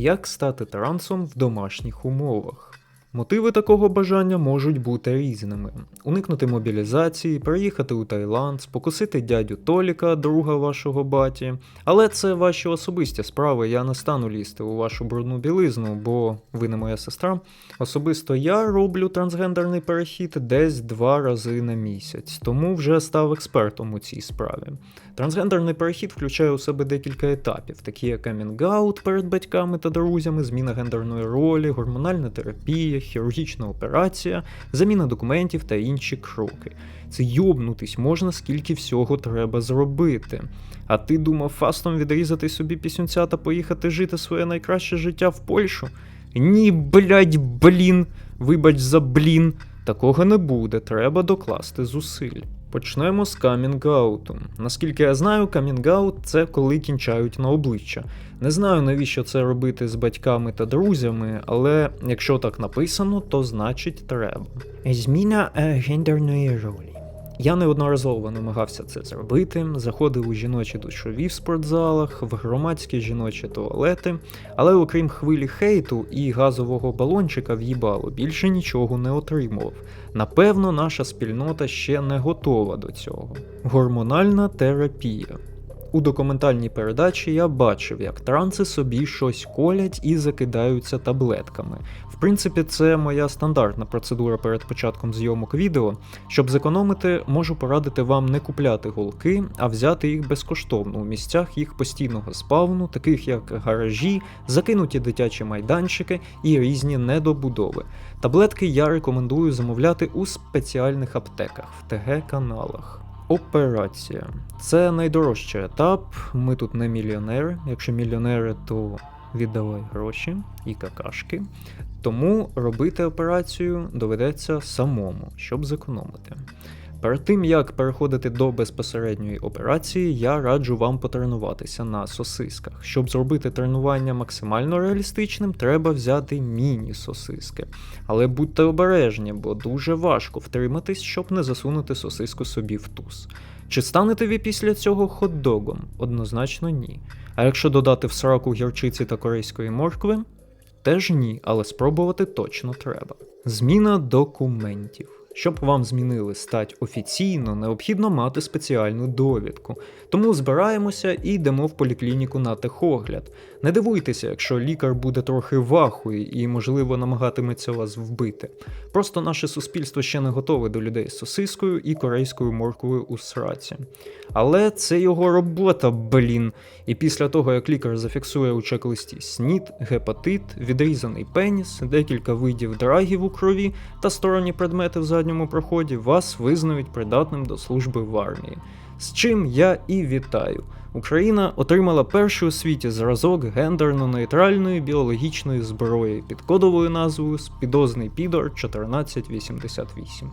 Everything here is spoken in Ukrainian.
Як стати трансом в домашніх умовах? Мотиви такого бажання можуть бути різними: уникнути мобілізації, переїхати у Таїланд, спокусити дядю Толіка, друга вашого баті. Але це ваші особисті справи. Я не стану лізти у вашу брудну білизну, бо ви не моя сестра. Особисто я роблю трансгендерний перехід десь два рази на місяць, тому вже став експертом у цій справі. Трансгендерний перехід включає у себе декілька етапів, такі як камінг-аут перед батьками та друзями, зміна гендерної ролі, гормональна терапія, хірургічна операція, заміна документів та інші кроки. Це йобнутись можна, скільки всього треба зробити. А ти думав фастом відрізати собі пісюнця та поїхати жити своє найкраще життя в Польщу? Ні, блядь, блін, вибач за блін. Такого не буде, треба докласти зусиль. Почнемо з камінг-ауту. Наскільки я знаю, камінг-аут – це коли кінчають на обличчя. Не знаю, навіщо це робити з батьками та друзями, але якщо так написано, то значить треба. Зміна е, гендерної ролі. Я неодноразово намагався це зробити, заходив у жіночі душові в спортзалах, в громадські жіночі туалети, але окрім хвилі хейту і газового балончика в'їбало, більше нічого не отримував. Напевно, наша спільнота ще не готова до цього. Гормональна терапія. У документальній передачі я бачив, як транси собі щось колять і закидаються таблетками. В принципі, це моя стандартна процедура перед початком зйомок відео. Щоб зекономити, можу порадити вам не купляти голки, а взяти їх безкоштовно у місцях їх постійного спавну, таких як гаражі, закинуті дитячі майданчики і різні недобудови. Таблетки я рекомендую замовляти у спеціальних аптеках в ТГ-каналах. Операція. Це найдорожчий етап. Ми тут не мільйонери. Якщо мільйонери, то віддавай гроші і какашки. Тому робити операцію доведеться самому, щоб зекономити. Перед тим як переходити до безпосередньої операції, я раджу вам потренуватися на сосисках. Щоб зробити тренування максимально реалістичним, треба взяти міні-сосиски. Але будьте обережні, бо дуже важко втриматись, щоб не засунути сосиску собі в туз. Чи станете ви після цього хот-догом? Однозначно ні. А якщо додати в сраку гірчиці та корейської моркви? Теж ні, але спробувати точно треба. Зміна документів. Щоб вам змінили стать офіційно, необхідно мати спеціальну довідку. Тому збираємося і йдемо в поліклініку на техогляд. Не дивуйтеся, якщо лікар буде трохи вахою і, можливо, намагатиметься вас вбити. Просто наше суспільство ще не готове до людей з сосискою і корейською морквою у сраці. Але це його робота, блін. І після того, як лікар зафіксує у чек-листі снід, гепатит, відрізаний пеніс, декілька видів драгів крові та сторонні предмети в задньому проході, вас визнають придатним до служби в армії. З чим я і вітаю. Україна отримала перший у світі зразок гендерно-нейтральної біологічної зброї під кодовою назвою Спідозний Підор 1488.